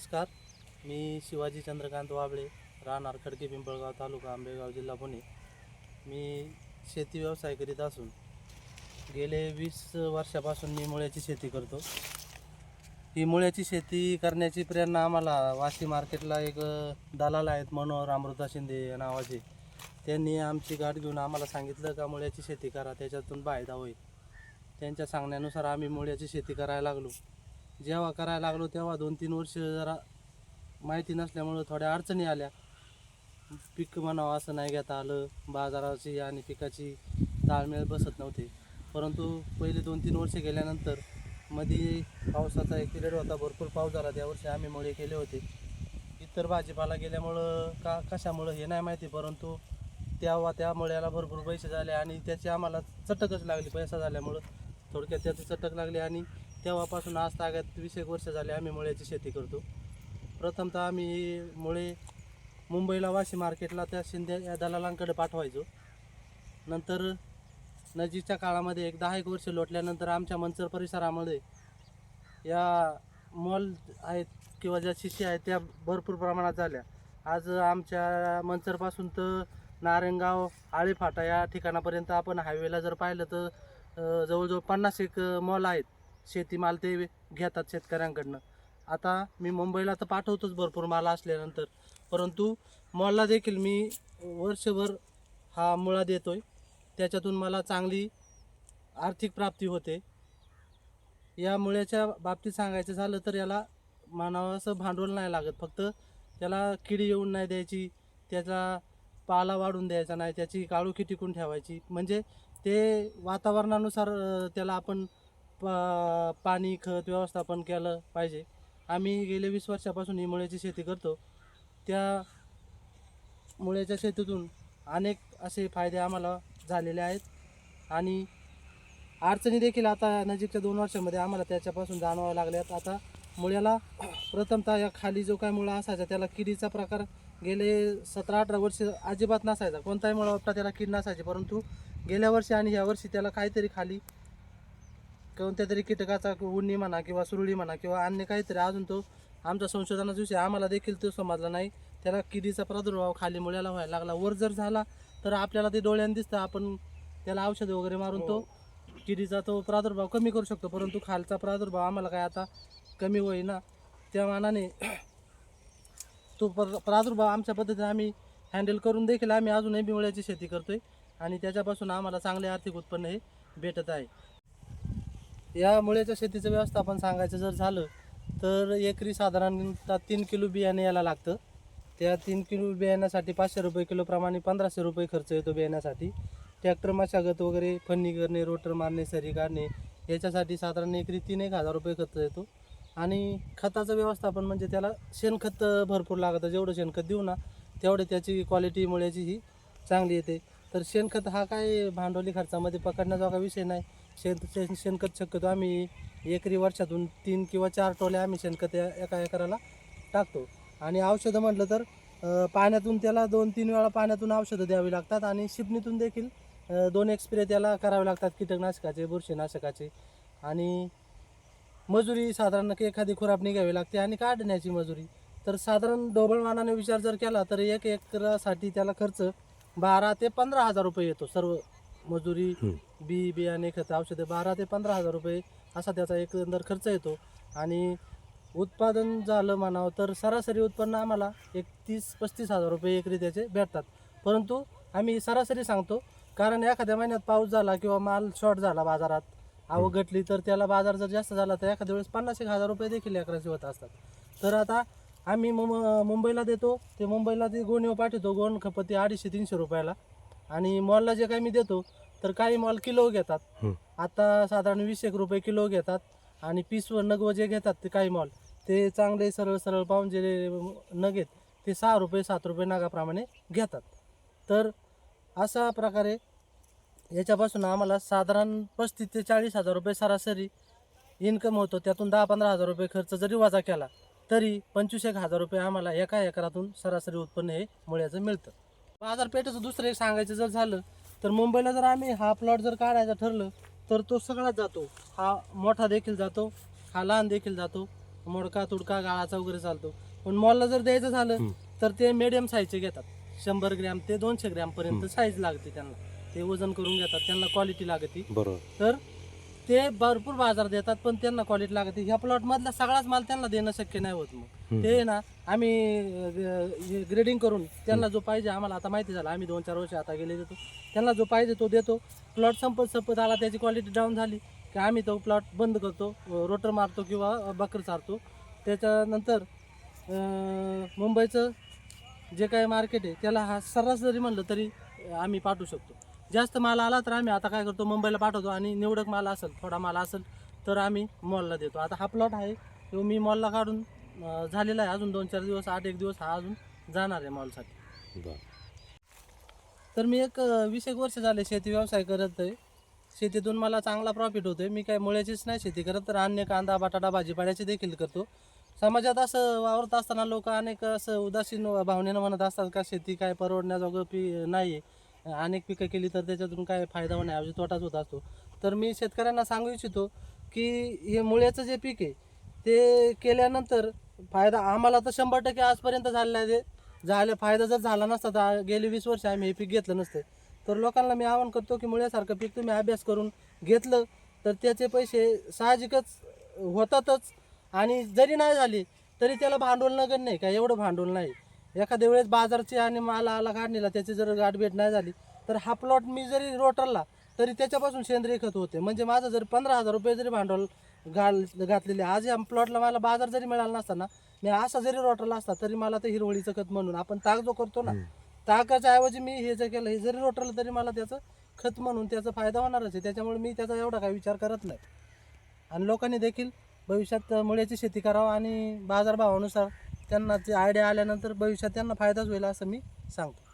नमस्कार. मी शिवाजी चंद्रकांत वाबळे राहणार खडके पिंपळगाव तालुका आंबेगाव जिल्हा पुणे. मी शेती व्यवसाय करीत असून गेले वीस वर्षापासून मी मुळ्याची शेती करतो. ही मुळ्याची शेती करण्याची प्रेरणा आम्हाला वाशी मार्केटला एक दलाल आहेत मनोहर अमृता शिंदे नावाचे. त्यांनी आमची गाठ घेऊन आम्हाला सांगितलं का मुळ्याची शेती करा त्याच्यातून फायदा होईल. त्यांच्या सांगण्यानुसार आम्ही मुळ्याची शेती करायला लागलो. जेव्हा करायला लागलो तेव्हा दोन तीन वर्ष जरा माहिती नसल्यामुळं थोड्या अडचणी आल्या. पीक म्हणावं असं नाही घेता आलं. बाजाराची आणि पिकाची ताळमेळ बसत नव्हते. परंतु पहिले दोन तीन वर्ष गेल्यानंतरमध्ये पावसाचा एक पिरियड होता. भरपूर पाऊस झाला. त्या वर्षी आम्ही मुळे केले होते. इतर भाजीपाला गेल्यामुळं का कशामुळं हे नाही माहिती. परंतु तेव्हा त्या मुळ्याला भरपूर पैसे झाले आणि त्याची आम्हाला चटकच लागली. पैसा झाल्यामुळं थोडक्यात त्याची चटक लागली आणि तेव्हापासून आज तागात वीस एक वर्ष झाले आम्ही मुळ्याची शेती करतो. प्रथमतः आम्ही मुळे मुंबईला वाशी मार्केटला त्या शिंदे या दलालांकडे पाठवायचो. नंतर नजीकच्या काळामध्ये एक दहा एक वर्ष लोटल्यानंतर आमच्या मंचर परिसरामध्ये या मॉल आहेत किंवा ज्या शिशी आहेत त्या भरपूर प्रमाणात झाल्या. आज आमच्या मंचरपासून तर नारायणगाव आळेफाटा या ठिकाणापर्यंत आपण हायवेला जर पाहिलं तर जवळजवळ पन्नास एक मॉल आहेत. शेतीमाल ते घेतात शेतकऱ्यांकडनं. आता मी मुंबईला तर पाठवतोच भरपूर माल असल्यानंतर. परंतु मॉलला देखील मी वर्षभर हा मुळा देतोय. त्याच्यातून मला चांगली आर्थिक प्राप्ती होते. या मुळ्याच्या बाबतीत सांगायचं झालं तर याला मानावं असं भांडवल नाही लागत. फक्त त्याला किडी येऊन नाही द्यायची त्याचा पाला वाढून द्यायचा नाही त्याची काळुखी टिकून ठेवायची. म्हणजे ते वातावरणानुसार त्याला आपण पा पाणी खत व्यवस्थापन केलं पाहिजे. आम्ही गेले वीस वर्षापासून ही मुळ्याची शेती करतो. त्या मुळ्याच्या शेतीतून अनेक असे फायदे आम्हाला झालेले आहेत. आणि अडचणी देखील आता नजीकच्या दोन वर्षामध्ये आम्हाला त्याच्यापासून जाणवावं लागल्यात आता मुळ्याला प्रथमतः या खाली जो काय मुळा असायचा त्याला किडीचा प्रकार गेले सतरा अठरा वर्ष अजिबात नसायचा. कोणताही मुळा वाटता त्याला कीड नसायची. परंतु गेल्या वर्षी आणि ह्या वर्षी त्याला काहीतरी खाली कोणत्या तरी कीटकाचा उन्नी म्हणा किंवा सुरळी म्हणा किंवा अन्य काहीतरी अजून तो आमच्या संशोधनाचा विषय आम्हाला देखील तो समजला नाही. त्याला किडीचा प्रादुर्भाव खाली मुळ्याला व्हायला लागला. वर जर झाला तर आपल्याला ते डोळ्याने दिसतं. आपण त्याला औषध वगैरे मारून तो किडीचा तो प्रादुर्भाव कमी करू शकतो. परंतु खालचा प्रादुर्भाव आम्हाला काय आता कमी होईना. त्या मानाने तो प्र प्रादुर्भाव आमच्या पद्धतीने आम्ही हँडल करून देखील आम्ही अजूनही बिवळ्याची शेती करतोय. आणि त्याच्यापासून आम्हाला चांगले आर्थिक उत्पन्न हे भेटत आहे. या मुळ्याच्या शेतीचं व्यवस्थापन सांगायचं जर झालं तर एकरी साधारणतः तीन किलो बियाणे याला लागतं. त्या तीन किलो बियाण्यासाठी पाचशे रुपये किलोप्रमाणे पंधराशे रुपये खर्च येतो बियाण्यासाठी. ट्रॅक्टर मशागत वगैरे फन्नी करणे रोटर मारणे सरी काढणे याच्यासाठी साधारण एकरी तीन एक हजार रुपये खर्च येतो. आणि खताचं व्यवस्थापन म्हणजे त्याला शेणखत भरपूर लागतं. जेवढं शेणखत देऊ ना तेवढे त्याची क्वालिटी मुळ्याची ही चांगली येते. तर शेणखत हा काय भांडवली खर्चामध्ये पकडण्याचा विषय नाही. शेण शेण शेणखत शक्यतो आम्ही एकरी वर्षातून तीन किंवा चार टोले आम्ही शेणखत या- एका एकराला टाकतो. आणि औषधं म्हटलं तर पाण्यातून त्याला दोन तीन वेळा पाण्यातून औषधं द्यावी लागतात आणि शिपणीतून देखील दोन एक स्प्रे त्याला करावे लागतात कीटकनाशकाचे बुरशीनाशकाचे. आणि मजुरी साधारण की एखादी खुराप निघावी लागते आणि काढण्याची मजुरी. तर साधारण ढोबळमानाने विचार जर केला तर एक एकरासाठी त्याला खर्च बारा ते पंधरा हजार रुपये येतो सर्व मजुरी बी बियाणे खत औषधे बारा ते पंधरा हजार रुपये असा त्याचा एकंदर खर्च येतो. आणि उत्पादन झालं म्हणावं तर सरासरी उत्पन्न आम्हाला एक तीस पस्तीस हजार रुपये एकरी त्याचे भेटतात. परंतु आम्ही सरासरी सांगतो कारण एखाद्या महिन्यात पाऊस झाला किंवा माल शॉर्ट झाला बाजारात आवक घटली तर त्याला बाजार जर जास्त झाला तर एखाद्या वेळेस पन्नास एक हजार रुपये देखील एकराचे होत असतात. तर आता आम्ही मुंब मुंबईला देतो ते मुंबईला ते गोणीवर पाठवतो गोण खपती अडीचशे तीनशे रुपयाला. आणि मॉलला जे काही मी देतो तर काही मॉल किलो घेतात. हं. आता साधारण वीस एक रुपये किलो घेतात आणि पीस व नग जे घेतात ते काही मॉल ते चांगले सरळ सरळ पाहून जे नग आहेत ते सहा रुपये सात रुपये नागाप्रमाणे घेतात. तर अशा प्रकारे याच्यापासून आम्हाला साधारण पस्तीस ते चाळीस हजार रुपये सरासरी इन्कम होतो. त्यातून दहा पंधरा हजार रुपये खर्च जरी वजा केला तरी पंचवीस एक हजार रुपये आम्हाला एका एकरातून सरासरी उत्पन्न हे मुळ्याचं मिळतं. बाजारपेठेचं दुसरं एक सांगायचं जर झालं तर मुंबईला जर आम्ही हा प्लॉट जर काढायचा ठरलं तर तो सगळाच जातो. हा मोठा देखील जातो हा लहान देखील जातो मोडका तुडका गाळाचा वगैरे चालतो. पण मॉलला जर द्यायचं झालं तर ते मिडियम साईजचे घेतात. शंभर ग्रॅम ते दोनशे ग्रॅम पर्यंत साईज लागते त्यांना. ते वजन करून घेतात त्यांना क्वालिटी लागते. बरोबर. तर ते भरपूर बाजार देतात पण त्यांना क्वालिटी लागते ह्या प्लॉट मधला सगळाच माल त्यांना देणं शक्य नाही होत मग. ते ना आम्ही ग्रेडिंग करून त्यांना जो पाहिजे आम्हाला आता माहिती झालं आम्ही दोन चार वर्ष आता गेले देतो. त्यांना जो पाहिजे तो देतो. प्लॉट संपत संपत आला त्याची क्वालिटी डाऊन झाली की आम्ही तो प्लॉट बंद करतो रोटर मारतो किंवा बकर चारतो त्याच्यानंतर मुंबईचं जे काही मार्केट आहे त्याला हा सर्रास जरी म्हणलं तरी आम्ही पाठवू शकतो. जास्त माल आला तर आम्ही आता काय करतो मुंबईला पाठवतो आणि निवडक माल असेल थोडा माल असेल तर आम्ही मॉलला देतो. आता हा प्लॉट आहे तो मी मॉलला काढून झालेला आहे. अजून दोन चार दिवस आठ एक दिवस हा अजून जाणार आहे मॉलसाठी तर मी एक वीस एक वर्ष झाले शेती व्यवसाय करत आहे. शेतीतून मला चांगला प्रॉफिट होतोय. मी काय मुळ्याचीच नाही शेती करत तर अन्य कांदा बटाटा भाजीपाल्याची देखील करतो. समाजात असं वावरत असताना लोक अनेक असं उदासीन भावनेनं म्हणत असतात का शेती काय परवडण्याजोगं पी नाही आहे अनेक पिकं केली तर त्याच्यातून काय फायदा होण्याऐवजी तोटाच होत असतो. तर मी शेतकऱ्यांना सांगू इच्छितो की हे मुळ्याचं जे पीक आहे ते केल्यानंतर फायदा आम्हाला तर शंभर टक्के आजपर्यंत झालेला आहे. ते झाले फायदा जर झाला नसता तर गेली वीस वर्ष आम्ही हे पीक घेतलं नसतं. तर लोकांना मी आवाहन करतो की मुळ्यासारखं पीक तुम्ही अभ्यास करून घेतलं तर त्याचे पैसे साहजिकच होतातच. आणि जरी नाही झाली तरी त्याला भांडवल नगण नाही का? एवढं भांडवल नाही. एखाद्या वेळेस बाजारची आणि माल आला काढणीला त्याची जर गाठभेट नाही झाली तर हा प्लॉट मी जरी रोटरला तरी त्याच्यापासून सेंद्रिय खत होते. म्हणजे माझं जर पंधरा हजार रुपये जरी भांडवल घाल घातलेले आज या प्लॉटला मला बाजार जरी मिळाला नसताना मी असा जरी रोटरला असता तरी मला ते हिरवळीचं खत म्हणून आपण ताक जो करतो ना ताकाच्या ऐवजी मी हे जे केलं हे जरी रोटरलं तरी मला त्याचं खत म्हणून त्याचा फायदा होणारच आहे. त्याच्यामुळे मी त्याचा एवढा काही विचार करत नाही. आणि लोकांनी देखील भविष्यात मुळ्याची शेती करावं आणि बाजारभावानुसार त्यांना ते आयडिया आल्यानंतर भविष्यात त्यांना फायदाच होईल असं मी सांगतो.